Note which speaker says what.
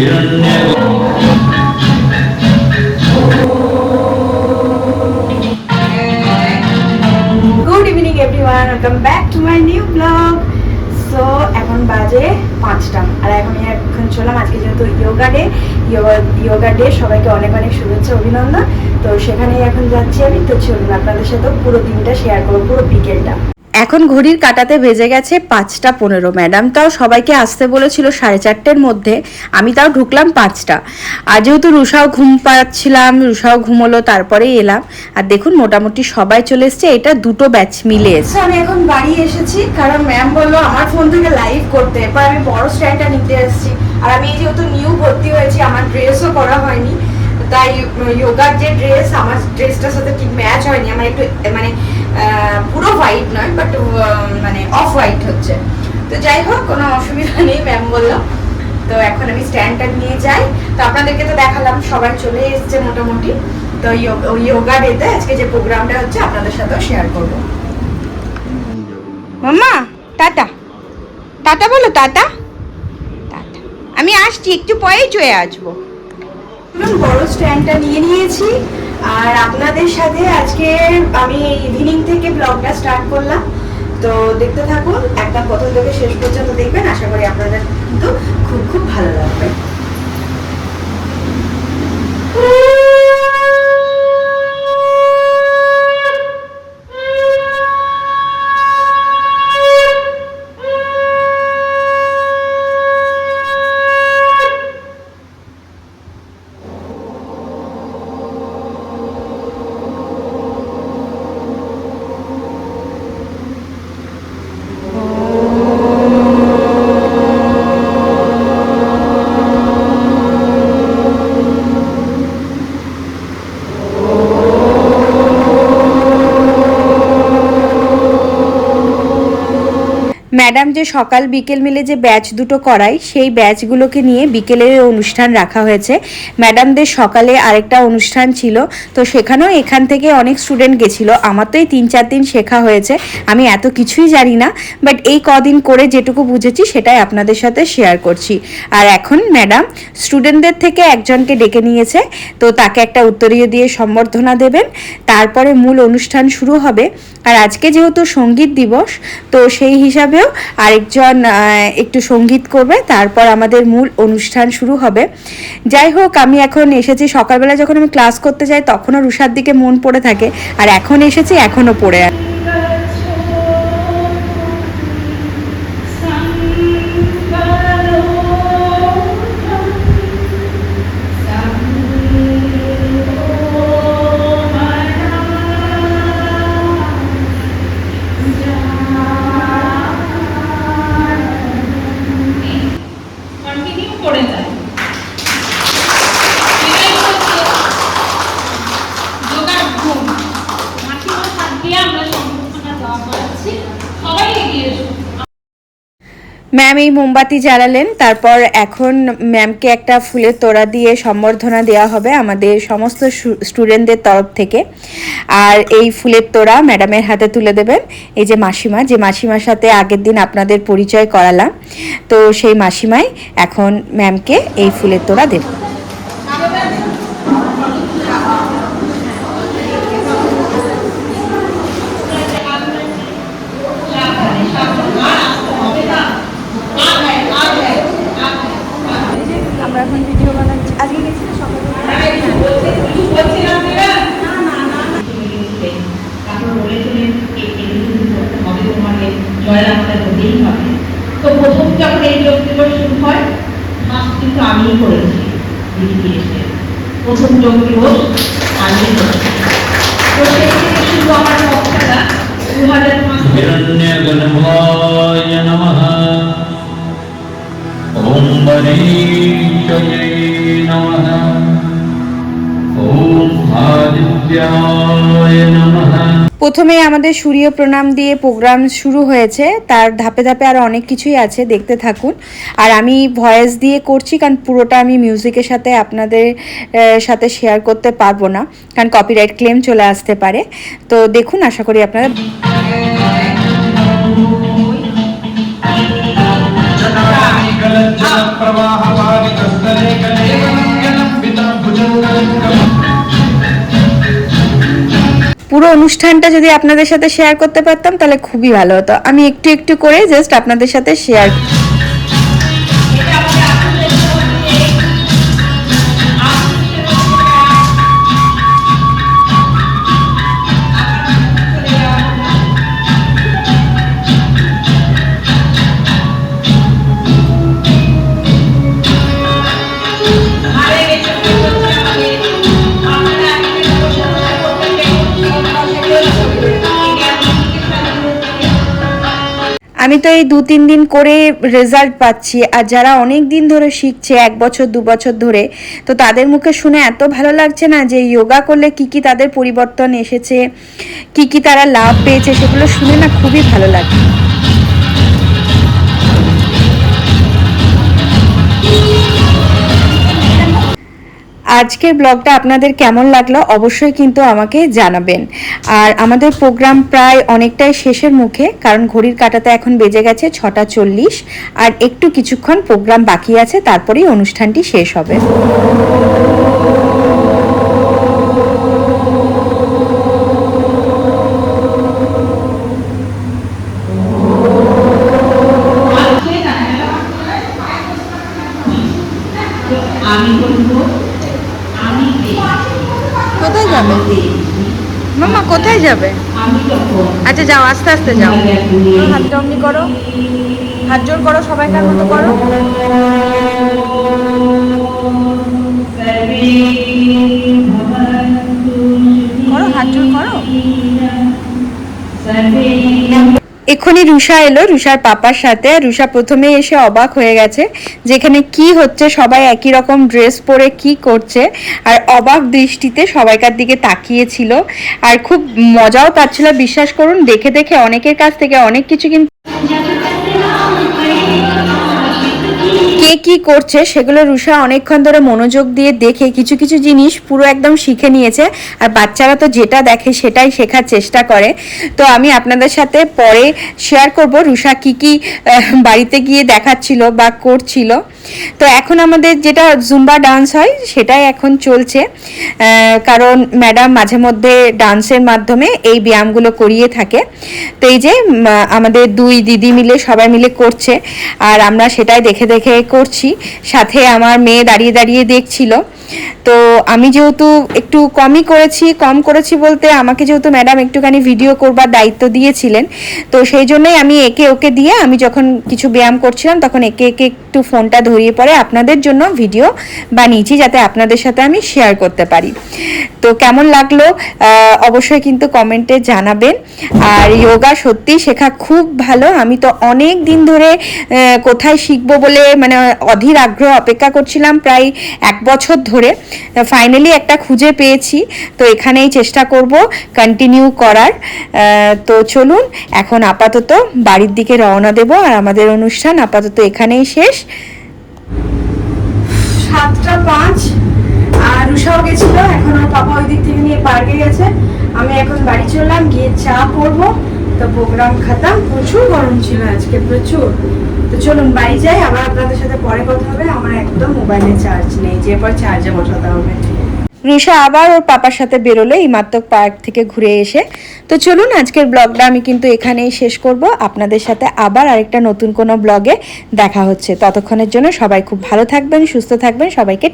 Speaker 1: Good evening everyone welcome back to my new blog so এখন বাজে পাঁচটা। আর এখন এখন চললাম আজকে যেহেতু ইয়োগা ডে ইয়োগা ডে সবাইকে অনেক অনেক শুভেচ্ছা, অভিনন্দন। তো সেখানেই এখন যাচ্ছি আমি। তো চলুন আপনাদের সাথেও পুরো দিনটা শেয়ার করব, পুরো বিকেলটা এখন ঘড়ির কাটাতে বেজে গেছে পাঁচটা পনেরো। ম্যাডাম তাও সবাইকে আসতে বলেছিল সাড়ে চারটের মধ্যে। আমি তাও ঢুকলাম পাঁচটা। আর যেহেতু রুষাও ঘুম পাচ্ছিলাম রুষাও ঘুমোলো, তারপরেই এলাম। আর দেখুন, মোটামুটি সবাই চলে এসছে। এটা দুটো ব্যাচ মিলে। এসছে আমি এখন বাড়ি এসেছি। কারণ ম্যাম বলল আমার ফোন থেকে লাইভ করতে। এরপর আমি বড় স্ট্যান্ডটা নিতে এসেছি। আর আমি যেহেতু নিউ ভর্তি হয়েছি, আমার ড্রেসও করা হয়নি। তাই যোগার যে ড্রেস আমার ড্রেসটার সাথে ঠিক ম্যাচ হয়নি। আমার একটু মানে পুরো হোয়াইট নয় বাট মানে অফ হোয়াইট হচ্ছে। তো যাই হোক কোনো অসুবিধা নেই ম্যাম বলল। তো এখন আমি স্ট্যান্ডটা নিয়ে যাই। তো আপনাদেরকে তো দেখালাম সবাই চলে এসেছে মোটামুটি। তো যোগা ডেতে আজকে যে প্রোগ্রামটা হচ্ছে আপনাদের সাথেও শেয়ার করব। মাম্মা টাটা। টাটা বলো টাটা। টাটা। আমি আসছি একটু পরেই চলে আসব। বড় স্ট্যান্ডটা নিয়ে নিয়েছি। আর আপনাদের সাথে আজকে আমি ইভিনিং থেকে ব্লগটা স্টার্ট করলাম। তো দেখতে থাকুন একদম প্রথম থেকে শেষ পর্যন্ত দেখবেন। আশা করি আপনাদের কিন্তু খুব খুব ভালো লাগবে। ম্যাডাম যে সকাল বিকেল মিলে যে ব্যাচ দুটো করায়, সেই ব্যাচগুলোকে নিয়ে বিকেলের অনুষ্ঠান রাখা হয়েছে। ম্যাডামদের সকালে আরেকটা অনুষ্ঠান ছিল, তো সেখানেও এখান থেকে অনেক স্টুডেন্ট গেছিল। আমার তো এই তিন চার দিন শেখা হয়েছে, আমি এত কিছুই জানি না, বাট এই কদিন করে যেটুকু বুঝেছি, সেটাই আপনাদের সাথে শেয়ার করছি। আর এখন ম্যাডাম স্টুডেন্টদের থেকে একজনকে ডেকে নিয়েছে, তো তাকে একটা উত্তরীয় দিয়ে সম্বর্ধনা দেবেন। তারপরে মূল অনুষ্ঠান শুরু হবে। আর আজকে যেহেতু সংগীত দিবস, তো সেই হিসাবেও আরেকজন একটু সংগীত করবে, তারপর আমাদের মূল অনুষ্ঠান শুরু হবে। যাই হোক, আমি এখন এসেছি, সকালবেলা যখন আমি ক্লাস করতে যাই, তখনও রুষার দিকে মন পড়ে থাকে, আর এখন এসেছি, এখনও পড়ে আছে
Speaker 2: কন্টিনিউ করে যায় এটাই হচ্ছে যোগার গুণ মাসিমার হাত দিয়ে আমরা সম্পূর্ণটা দেওয়া করাচ্ছি সবাই এগিয়ে এসো
Speaker 1: ম্যাম এই মোমবাতি জ্বালালেন, তারপর এখন ম্যামকে একটা ফুলের তোড়া দিয়ে সম্বর্ধনা দেওয়া হবে আমাদের সমস্ত স্টুডেন্টদের তরফ থেকে। আর এই ফুলের তোড়া ম্যাডামের হাতে তুলে দেবেন। এই যে মাসিমা, যে মাসিমার সাথে আগের দিন আপনাদের পরিচয় করালাম, তো সেই মাসিমাই এখন ম্যামকে এই ফুলের তোড়া দেবে
Speaker 3: ফার্স্ট কিন্তু আমিই করেছি দিদিকে এসে প্রথম যোগ দিবস আমিই করেছি তো সেই থেকে শুরু আমার পক্ষটা দু হাজার পাঁচ
Speaker 4: हिरण्यगर्भाय नमः ॐ
Speaker 1: প্রথমে আমাদের সূর্য প্রণাম দিয়ে প্রোগ্রাম শুরু হয়েছে তার ধাপে ধাপে আরও অনেক কিছুই আছে দেখতে থাকুন আর আমি ভয়েস দিয়ে করছি কারণ পুরোটা আমি মিউজিকের সাথে আপনাদের আহ, সাথে শেয়ার করতে পারবো না কারণ কপিরাইট ক্লেম চলে আসতে পারে তো দেখুন আশা করি আপনারা
Speaker 5: प्रवाहवादितस्तरे
Speaker 1: অনুষ্ঠানটা যদি আপনাদের সাথে শেয়ার করতে পারতাম, তাহলে খুবই ভালো হতো। আমি একটু একটু করে জাস্ট আপনাদের সাথে শেয়ার আমি তো এই দু তিন দিন করে রেজাল্ট পাচ্ছি। আর যারা অনেক দিন ধরে শিখছে, এক বছর, দু বছর ধরে, তো তাদের মুখে শুনে এত ভালো লাগছে না যে যোগা করলে কি কি তাদের পরিবর্তন এসেছে, কি কি তারা লাভ পেয়েছে, সেগুলো শুনে না খুবই ভালো লাগে। আজকের ব্লগটা আপনাদের কেমন লাগল অবশ্যই কিন্তু আমাকে জানাবেন আর আমাদের প্রোগ্রাম প্রায় অনেকটাই শেষের মুখে, কারণ ঘড়ির কাটাতে এখন বেজে গেছে ছটা চল্লিশ, আর একটু কিছুক্ষণ প্রোগ্রাম বাকি আছে, তারপরেই অনুষ্ঠানটি শেষ হবে
Speaker 3: আমি বলব?
Speaker 1: কোথায় যাবে? মামা কোথায় যাবে? আচ্ছা যাও আস্তে আস্তে যাও। হাত জমনি করো। হাত জোর করো সবাইকার মতো করো। এক্ষুনি রুষা এলো, রুষার পাপার সাথে, আর রুষা প্রথমে এসে অবাক হয়ে গেছে যেখানে কি হচ্ছে, সবাই একই রকম ড্রেস পরে কি করছে, আর অবাক দৃষ্টিতে সবাইকার দিকে তাকিয়েছিল, আর খুব মজাও পাচ্ছিল। বিশ্বাস করুন, দেখে দেখে অনেকের কাছ থেকে অনেক কিছু কিন্তু কে কি করছে সেগুলো রুষা অনেকক্ষণ ধরে মনোযোগ দিয়ে দেখে কিছু কিছু জিনিস পুরো একদম শিখে নিয়েছে। আর বাচ্চারা তো যেটা দেখে সেটাই শেখার চেষ্টা করে। তো আমি আপনাদের সাথে পরে শেয়ার করব রুষা কি কি বাড়িতে গিয়ে দেখাচ্ছিল বা করছিল। তো এখন আমাদের যেটা জুম্বা ডান্স হয় সেটাই এখন চলছে। কারণ ম্যাডাম মাঝে মধ্যে ডান্সের মাধ্যমে এই ব্যায়ামগুলো করিয়ে থাকে। তো এই যে আমাদের দুই দিদি মিলে সবাই মিলে করছে। আর আমরা সেটাই দেখে দেখে করছি, সাথে আমার মেয়ে দাঁড়িয়ে দাঁড়িয়ে দেখছিল। তো আমি যেহেতু একটু কমই করেছি, কম করেছি বলতে আমাকে যেহেতু ম্যাডাম একটুখানি ভিডিও করবার দায়িত্ব দিয়েছিলেন, তো সেই জন্যই আমি একে ওকে দিয়ে আমি যখন কিছু ব্যায়াম করছিলাম তখন একে একে একটু ফোনটা ধরিয়ে পরে আপনাদের জন্য ভিডিও বানিয়েছি যাতে আপনাদের সাথে আমি শেয়ার করতে পারি। তো কেমন লাগল? অবশ্যই কিন্তু কমেন্টে জানাবেন। আর যোগা সত্যি শেখা খুব ভালো। আমি তো অনেক দিন ধরে কোথায় শিখব বলে মানে অধীর আগ্রহ অপেক্ষা করছিলাম প্রায় এক বছর ধরে। ফাইনালি একটা খুঁজে পেয়েছি, তো এখানেই চেষ্টা করব কন্টিনিউ করার। তো চলুন, এখন আপাতত বাড়ির দিকে রওনা দেব আর আমাদের অনুষ্ঠান আপাতত এখানেই শেষ। সাতটা পাঁচ, আর রুষাও গেছিল, এখন ওর পাপা ওই দিক থেকে নিয়ে পার্কে গেছে। আমি এখন বাড়ি চললাম, গিয়ে চা করব। তো প্রোগ্রাম খাতাম, প্রচুর গরম ছিল আজকে, প্রচুর। তো চলুন, বাড়ি যাই, আবার আপনাদের সাথে পরে কথা হবে। আমার একদম মোবাইলে চার্জ নেই, যে পর চার্জে বসাতে হবে। রুষা আবার ওর পাপার সাথে বেরোলো এই মাত্রক পার্ক থেকে ঘুরে এসে। তো চলুন, আজকের ব্লগটা আমি কিন্তু এখানেই শেষ করব। আপনাদের সাথে আবার আরেকটা নতুন কোনো ব্লগে দেখা হচ্ছে। ততক্ষণের জন্য সবাই খুব ভালো থাকবেন, সুস্থ থাকবেন, সবাইকে